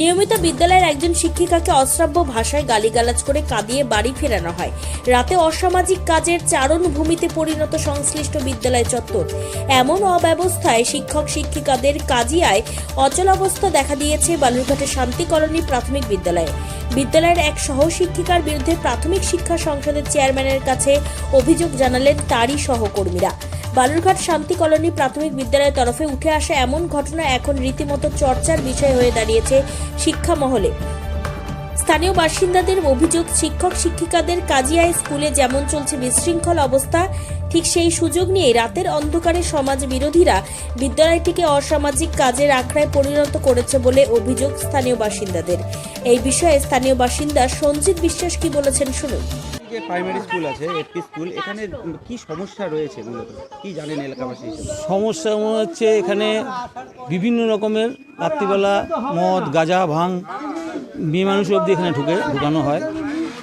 নিয়মিত বিদ্যালয়ের একজন শিক্ষিকাকে অশ্রাব্য ভাষায় গালিগালাজ করে কাঁদিয়ে বাড়ি ফেরানো হয়। রাতে অসামাজিক কাজের চারণ ভূমিতে পরিণত সংশ্লিষ্ট বিদ্যালয় চত্বর। এমন অব্যবস্থায় শিক্ষক শিক্ষিকাদের কাজিয়ায় অচলাবস্থা দেখা দিয়েছে বালুরঘাটের শান্তি কলোনি প্রাথমিক বিদ্যালয়ে। বিদ্যালয়ের এক সহশিক্ষিকার বিরুদ্ধে প্রাথমিক শিক্ষা সংসদের চেয়ারম্যানের কাছে অভিযোগ জানালেন তারই সহকর্মীরা। বালুরঘাট শান্তি কলোনি প্রাথমিক বিদ্যালয়ের তরফে উঠে আসা এমন ঘটনা এখন রীতিমতো চর্চার বিষয় হয়ে দাঁড়িয়েছে শিক্ষা মহলে। স্থানীয় বাসিন্দাদের অভিযোগ, শিক্ষক শিক্ষিকাদের কাজিয়ায় স্কুলে যেমন চলছে বিশৃঙ্খল অবস্থা, ঠিক সেই সুযোগ নিয়ে রাতের অন্ধকারে সমাজ বিরোধীরা বিদ্যালয়টিকে অসামাজিক কাজের আখড়ায় পরিণত করেছে বলে অভিযোগ স্থানীয় বাসিন্দাদের। এই বিষয়ে স্থানীয় বাসিন্দা সঞ্জিত বিশ্বাস কি বলেছেন শুনুন। যে প্রাইমারি স্কুল আছে এপি স্কুল এখানে কি সমস্যা রয়েছে মূলত? কি জানেন এলাকাবাসী সমস্যা মনে হচ্ছে এখানে বিভিন্ন রকমের রাত্রিবেলা মদ গাঁজা ভাং মেয়ে মানুষ অবধি এখানে ঢুকে ঢুকানো হয়।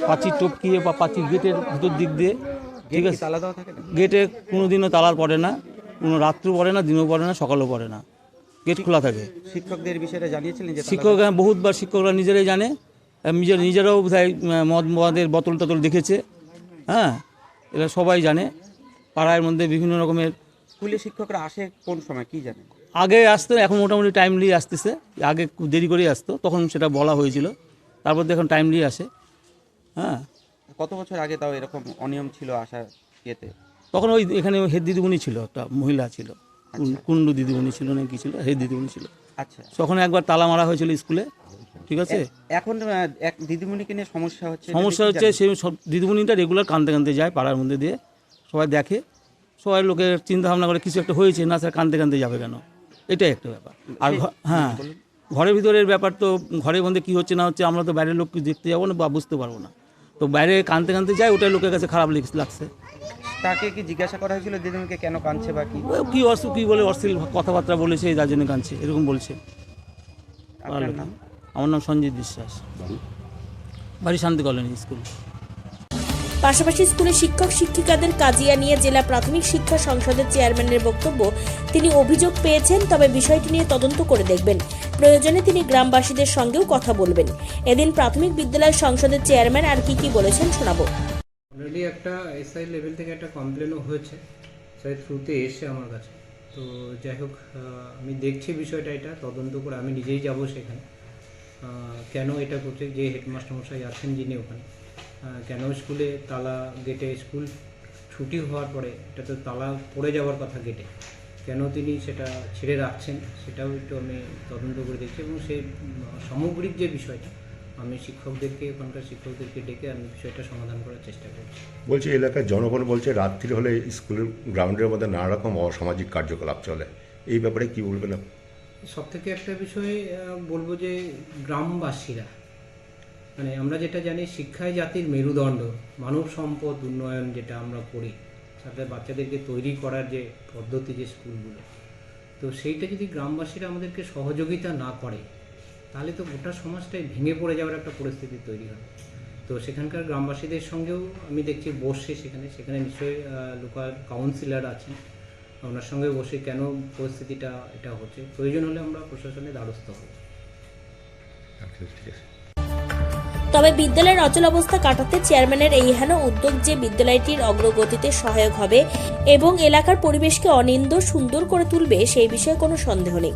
পাঁচির টপকিয়ে বা পাঁচির গেটের ভিতর দিক দিয়ে ঠিক আছে? তালা দেওয়া থাকে গেটে কোনো দিনও তালার পড়ে না কোনো রাত্রিও পড়ে না দিনও পড়ে না সকালও পড়ে না। গেট খোলা থাকে। শিক্ষকদের বিষয়টা জানিয়েছিলেন যে তালা শিক্ষক বহুতবার শিক্ষকরা নিজেরাই জানে নিজের নিজেরাও বোধহয় মদ মদের বোতল টতল দেখেছে। হ্যাঁ এরা সবাই জানে। পাড়ার মধ্যে বিভিন্ন রকমের স্কুলে শিক্ষকরা আসে কোন সময় কি জানেন আগে আসতো এখন মোটামুটি টাইমলি আসতেছে। আগে দেরি করেই আসতো তখন সেটা বলা হয়েছিল। তারপর তো এখন টাইমলি আসে। হ্যাঁ। কত বছর আগে তাও এরকম অনিয়ম ছিল আসার ইয়েতে? তখন ওই এখানে হেড দিদিমণি ছিল একটা মহিলা ছিল। কুন- কুন্ডু দিদিমণি ছিল না কি ছিল হেড দিদিমণি ছিল। আচ্ছা। তখন একবার তালা মারা হয়েছিল স্কুলে ঠিক আছে? এখন এক দিদিমণিকে নিয়ে সমস্যা হচ্ছে সমস্যা হচ্ছে সেই সব দিদিমণিটা রেগুলার কানতে কানতে যায় পাড়ার মধ্যে দিয়ে সবাই দেখে। সবাই লোকের চিন্তা ভাবনা করে কিছু একটা হয়েছে না স্যার কানতে কানতে যাবে কেন? এটাই একটা ব্যাপার। আর হ্যাঁ ঘরের ভিতরের ব্যাপার তো ঘরের মধ্যে কী হচ্ছে না হচ্ছে আমরা তো বাইরের লোক কিছু দেখতে যাব না বা বুঝতে পারব না। তো বাইরে কানতে কানতে যায় ওটাই লোকের কাছে খারাপ লেগ- লাগছে। তাকে কি জিজ্ঞাসা করা হয়েছিল দিদিমণিকে কেন কাঁদছে বা কি? ও কি অসু কি বলে অশ্লীল কথাবার্তা বলেছে যার জন্য কাঁদছে এরকম বলছে। আপনার নাম? আমার নাম সঞ্জিত বিশ্বাস। বাড়ি শান্তি কলোনি স্কুল। পাশাপাশি স্কুলে শিক্ষক শিক্ষিকাদের কাজিয়া নিয়ে জেলা প্রাথমিক শিক্ষা সংসদের চেয়ারম্যানের বক্তব্য তিনি অভিযোগ পেয়েছেন, তবে বিষয়টি নিয়ে তদন্ত করে দেখবেন। প্রয়োজনে তিনি গ্রামবাসীদের সঙ্গেও কথা বলবেন। এদিন প্রাথমিক বিদ্যালয় সংসদের চেয়ারম্যান আর কি কি বলেছেন শোনাবো। অলরেডি একটা এসআই লেভেল থেকে একটা কমপ্লেনও হয়েছে, সেই থ্রুতে এসে আমার কাছে। তো যাই হোক আমি দেখছি বিষয়টা এটা, তদন্ত করে আমি নিজেই যাব সেখানে। কেন এটা করছে, যে হেডমাস্টার মশাই আছেন যিনি ওখানে। কেন স্কুলে তালা গেটে স্কুল ছুটি হওয়ার পরে এটা তো তালা পড়ে যাওয়ার কথা গেটে কেন তিনি সেটা ছেড়ে রাখছেন সেটাও একটু আমি তদন্ত করে দেখছি এবং সেই উম, সামগ্রিক যে বিষয়টা আমি শিক্ষকদেরকে ওখানকার শিক্ষকদেরকে ডেকে আমি বিষয়টা সমাধান করার চেষ্টা করছি বলছে এলাকার জনগণ বলছে রাত্রি হলে স্কুলের গ্রাউন্ডের মধ্যে নানা রকম অসামাজিক কার্যকলাপ চলে এই ব্যাপারে কি বলবেন? সব থেকে একটা বিষয় বলব যে গ্রামবাসীরা মানে আমরা যেটা জানি শিক্ষাই জাতির মেরুদণ্ড। মানব সম্পদ উন্নয়ন যেটা আমরা করি সাথে বাচ্চাদেরকে তৈরি করার যে পদ্ধতি যে স্কুলগুলো। তো সেইটা যদি গ্রামবাসীরা আমাদেরকে সহযোগিতা না করে তাহলে তো গোটা সমাজটাই ভেঙে পড়ে যাওয়ার একটা পরিস্থিতি তৈরি হয়। তো সেখানকার গ্রামবাসীদের সঙ্গেও আমি দেখছি বসে সেখানে সেখানে নিশ্চয়ই লোকাল কাউন্সিলর আছেন। ওনার সঙ্গে বসে কেন পরিস্থিতিটা এটা হচ্ছে প্রয়োজন হলে আমরা প্রশাসনের দ্বারস্থ হব। আচ্ছা, ঠিক আছে। তবে বিদ্যালয়ের অচল অবস্থা কাটাতে চেয়ারম্যানের এই হেন উদ্যোগ যে বিদ্যালয়টির অগ্রগতিতে সহায়ক হবে এবং এলাকার পরিবেশকে অনিন্দ সুন্দর করে তুলবে, সেই বিষয়ে কোনো সন্দেহ নেই।